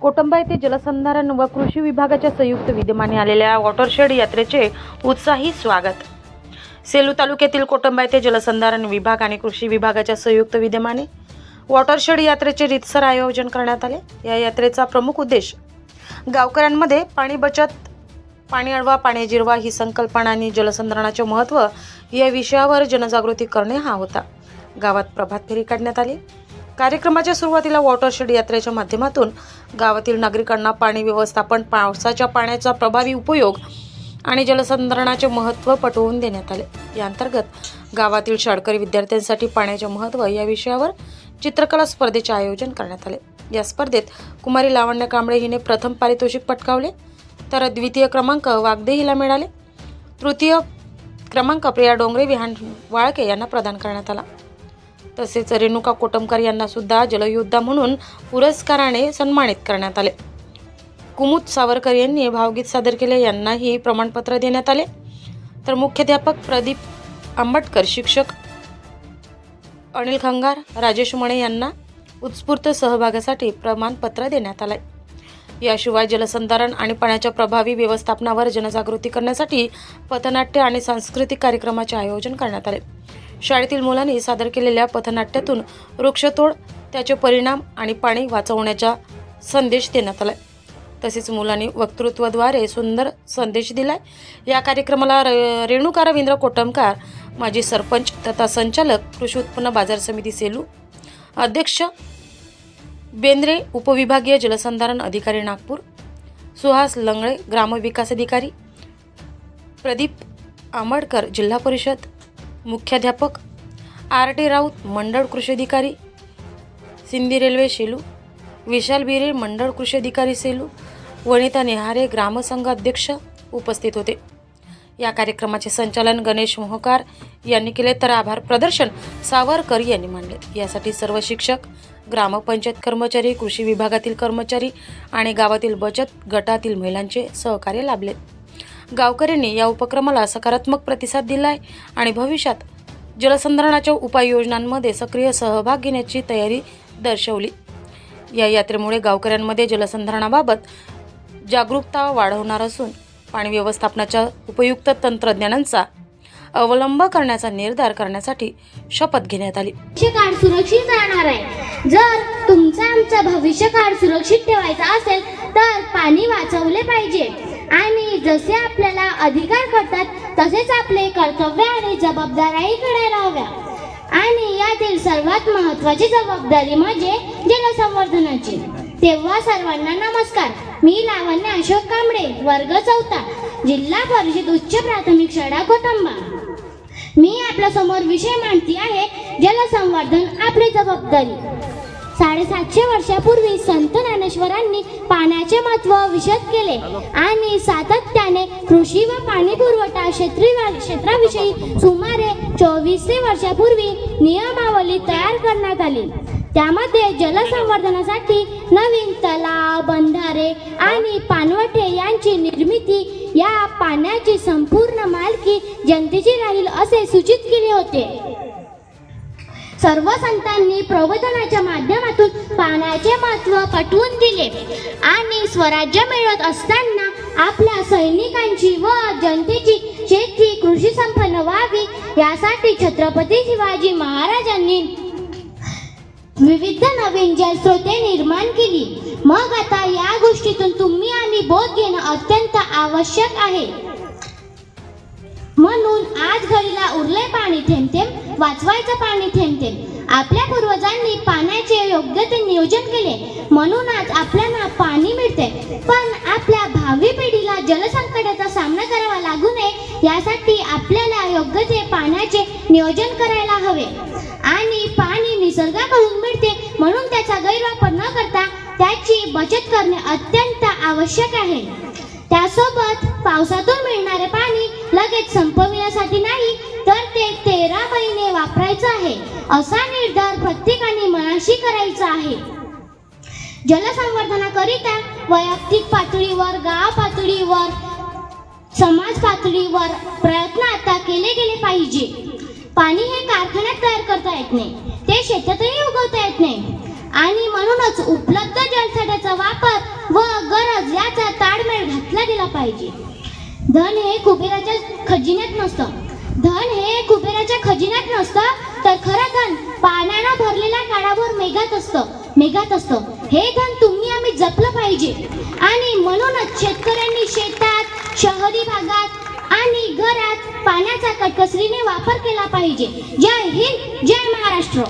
कोटंबा येथे जलसंधारण व कृषी विभागाच्या संयुक्त विद्यमाने आलेल्या वॉटरशेड यात्रेचे उत्साही स्वागत. सेलू तालुक्यातील कोटंबा येथे जलसंधारण विभाग आणि कृषी विभागाच्या संयुक्त विद्यमाने वॉटरशेड यात्रेचे रितसर आयोजन करण्यात आले. या यात्रेचा प्रमुख उद्देश गावकऱ्यांमध्ये पाणी बचत पाणी अडवा पाणी जिरवा ही संकल्पना आणि जलसंधारणाचे महत्त्व या विषयावर जनजागृती करणे हा होता. गावात प्रभात फेरी काढण्यात आली. कार्यक्रमाच्या सुरुवातीला वॉटरशेड यात्रेच्या माध्यमातून गावातील नागरिकांना पाणी व्यवस्थापन पावसाच्या पाण्याचा प्रभावी उपयोग आणि जलसंधारणाचे महत्त्व पटवून देण्यात आले. या अंतर्गत गावातील शाळकरी विद्यार्थ्यांसाठी पाण्याचे महत्त्व या विषयावर चित्रकला स्पर्धेचे आयोजन करण्यात आले. या स्पर्धेत कुमारी लावण्य कांबळे हिने प्रथम पारितोषिक पटकावले तर द्वितीय क्रमांक वागदे हिला मिळाले. तृतीय क्रमांक प्रिया डोंगरे विहान वाळके यांना प्रदान करण्यात आला. तसेच रेणुका कोटमकर यांना सुद्धा जलयोद्धा म्हणून पुरस्काराने सन्मानित करण्यात आले. कुमुद सावरकर यांनी भावगीत सादर केले यांनाही प्रमाणपत्र देण्यात आले. तर मुख्याध्यापक प्रदीप आंबटकर शिक्षक अनिल खंगार राजेश मणे यांना उत्स्फूर्त सहभागासाठी प्रमाणपत्र देण्यात आले. याशिवाय जलसंधारण आणि पाण्याच्या प्रभावी व्यवस्थापनावर जनजागृती करण्यासाठी पथनाट्य आणि सांस्कृतिक कार्यक्रमाचे आयोजन करण्यात आले. शाळेतील मुलांनी सादर केलेल्या पथनाट्यातून वृक्षतोड त्याचे परिणाम आणि पाणी वाचवण्याचा संदेश देण्यात आला तसेच मुलांनी वक्तृत्वाद्वारे सुंदर संदेश दिलाय. या कार्यक्रमाला रे- रेणुका रवींद्र कोटमकार माजी सरपंच तथा संचालक कृषी उत्पन्न बाजार समिती सेलू अध्यक्ष बेंद्रे उपविभागीय जलसंधारण अधिकारी नागपूर सुहास लंगळे ग्रामविकास अधिकारी प्रदीप आंबडकर जिल्हा परिषद मुख्याध्यापक आर टी राऊत मंडळ कृषी अधिकारी सिंधी रेल्वे सेलू विशाल बिरे मंडळ कृषी अधिकारी सेलू वनिता नेहारे ग्रामसंघ अध्यक्ष उपस्थित होते. या कार्यक्रमाचे संचालन गणेश मोहकार यांनी केले. तर आभार प्रदर्शन सावरकर यांनी मांडले. यासाठी सर्व शिक्षक ग्रामपंचायत कर्मचारी कृषी विभागातील कर्मचारी आणि गावातील बचत गटातील महिलांचे सहकार्य लाभले. गावकऱ्यांनी या उपक्रमाला सकारात्मक प्रतिसाद दिलाय आणि भविष्यात जलसंधारणाच्या उपाययोजनांमध्ये सक्रिय सहभाग घेण्याची तयारी दर्शवली. या यात्रेमुळे गावकऱ्यांमध्ये जलसंधारणाबाबत जागरूकता वाढवणार असून पाणी व्यवस्थापनाच्या उपयुक्त तंत्रज्ञानांचा अवलंब करण्याचा निर्धार करण्यासाठी शपथ घेण्यात आली. भविष्य काळ सुरक्षित राहणार आहे. जर तुमचा आमचा भविष्य काळ सुरक्षित ठेवायचा असेल तर पाणी वाचवले पाहिजे. आणि जसे आपल्याला अधिकार करतात तसेच आपले कर्तव्य आणि जबाबदाऱ्याही करायला हव्या आणि यातील सर्वात महत्वाची जबाबदारी म्हणजे जलसंवर्धनाची. तेव्हा सर्वांना नमस्कार. मी लावण्य अशोक कांबळे वर्ग चौथा जिल्हा परिषद उच्च प्राथमिक शाळा कोतंबा मी आपल्यासमोर विषय मांडती आहे जलसंवर्धन आपली जबाबदारी. साडेसातशे वर्षापूर्वी संत ज्ञानेश्वरांनी पाण्याचे महत्त्व विशद केले आणि सातत्याने कृषी व पाणी पुरवठा क्षेत्री क्षेत्राविषयी सुमारे चोवीसशे वर्षापूर्वी नियमावली तयार करण्यात आली. त्यामध्ये जलसंवर्धनासाठी नवीन तलाव बंधारे आणि पाणवठे यांची निर्मिती या पाण्याची संपूर्ण मालकी जनतेची राहील असे सूचित केले होते. सर्व संतांनी प्रबोधनाच्या माध्यमातून पाण्याचे महत्त्व पटवून दिले. आणि स्वराज्य मिळवत असताना आपल्या सैनिकांची व जनतेची शेती कृषी संपन्न व्हावी यासाठी छत्रपती शिवाजी महाराजांनी विविध नवीन जलस्रोते निर्माण केली. मग आता या गोष्टीतून तुम्ही आम्ही बोध घेणं अत्यंत आवश्यक आहे. म्हणून आज घरीला उरले पाणी थेंब वाचवायचं पाणी थेंब आपल्या पूर्वजांनी पाण्याचे योग्य ते नियोजन केले. म्हणून आज आपल्याला पाणी मिळते पण आपल्या भावी पिढीला जलसंकटाचा सामना करावा लागू नये यासाठी आपल्याला योग्य ते पाण्याचे नियोजन करायला हवे. आणि पाणी निसर्गाकडून मिळते म्हणून त्याचा गैरवापर न करता त्याची बचत करणे अत्यंत आवश्यक आहे. त्यासोबत पावसातून मिळणारे पाणी संपविण्यासाठी नाही तर ते तेरा महिने वापरायचं आहे असा निर्धार प्रत्येकाने मनाशी करायचा आहे. जलसंवर्धनाकरिता वैयक्तिक पातळीवर गाव पातळीवर समाज पातळीवर प्रयत्न आता केले गेले पाहिजे. पाणी हे कारखान्यात तयार करता येत नाही ते शेतातही उगवता येत नाही. आणि म्हणूनच उपलब्ध जलसाठ्याचा वापर व गरज याचा ताळमेळ घातला गेला पाहिजे. धन हे कुबेराच्या खजिन्यात नसतं. धन हे कुबेराच्या खजिन्यात नसतं तर खरं धन पाण्यानं भरलेल्या काळावर मेघात असतं मेघात असतं. हे धन तुम्ही आम्ही जपलं पाहिजे. आणि म्हणूनच शेतकऱ्यांनी शेतात शहरी भागात आणि घरात पाण्याचा कटकसरीने वापर केला पाहिजे. जय हिंद जय महाराष्ट्र.